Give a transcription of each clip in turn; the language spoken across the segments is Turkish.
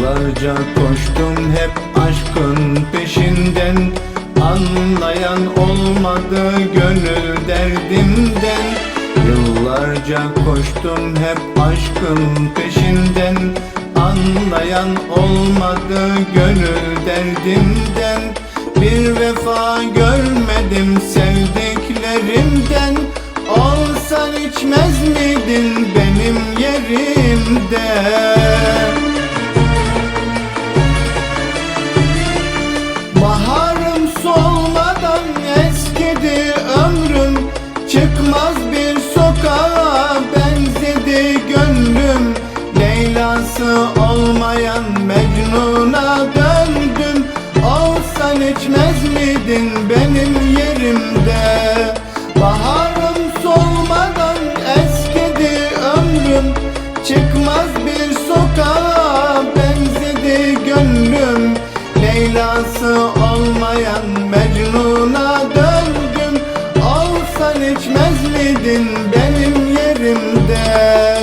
Yıllarca koştum hep aşkın peşinden. Anlayan olmadı gönül derdimden. Yıllarca koştum hep aşkın peşinden. Anlayan olmadı gönül derdimden. Bir vefa görmedim sevdiklerimden. Olsan içmez miydin benim yerimde? Olmayan Mecnun'a döndüm. Olsan içmez miydin benim yerimde? Baharım solmadan eskidi ömrüm. Çıkmaz bir sokağa benzedi gönlüm. Leylası olmayan Mecnun'a döndüm. Olsan içmez miydin benim yerimde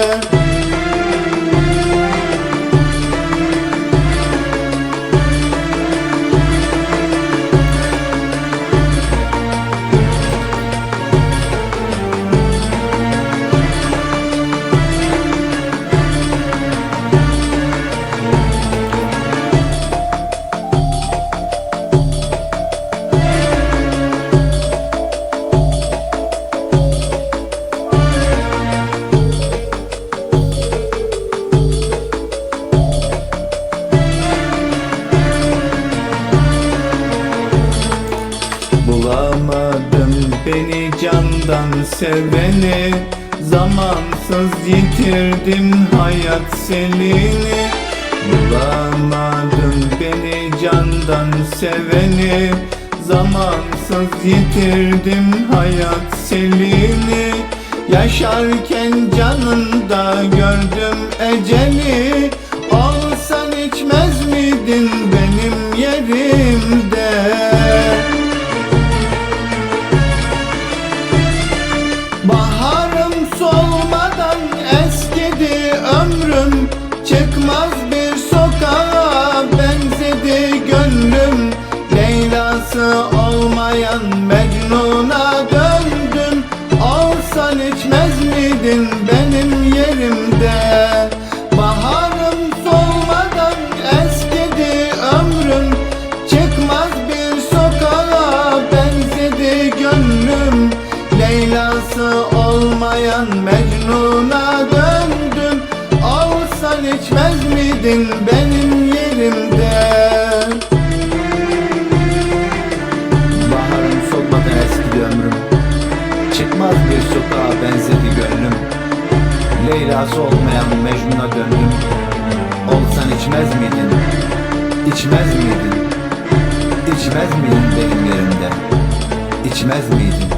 Bulamadım beni candan seveni. Zamansız yitirdim hayat selini. Bulamadım beni candan seveni. Zamansız yitirdim hayat selini. Yaşarken canında gördüm eceli. Olsan içmez miydin eskidi ömrüm Çıkmaz bir sokağa benzedi gönlüm. Leylası olmayan Mecnun'a döndüm. Olsan içmez miydin benim yerimde? Baharım solmadan eskidi ömrüm Çıkmaz bir sokağa benzedi gönlüm. Leylası olmayan Mecnun'a İçmez miydin benim yerimde Baharım solmadan eskidi ömrüm Çıkmaz bir sokağa benzedi gönlüm Leylası olmayan Mecnun'a döndüm Olsan içmez miydin? İçmez miydin? İçmez miydin benim yerimde? İçmez miydin?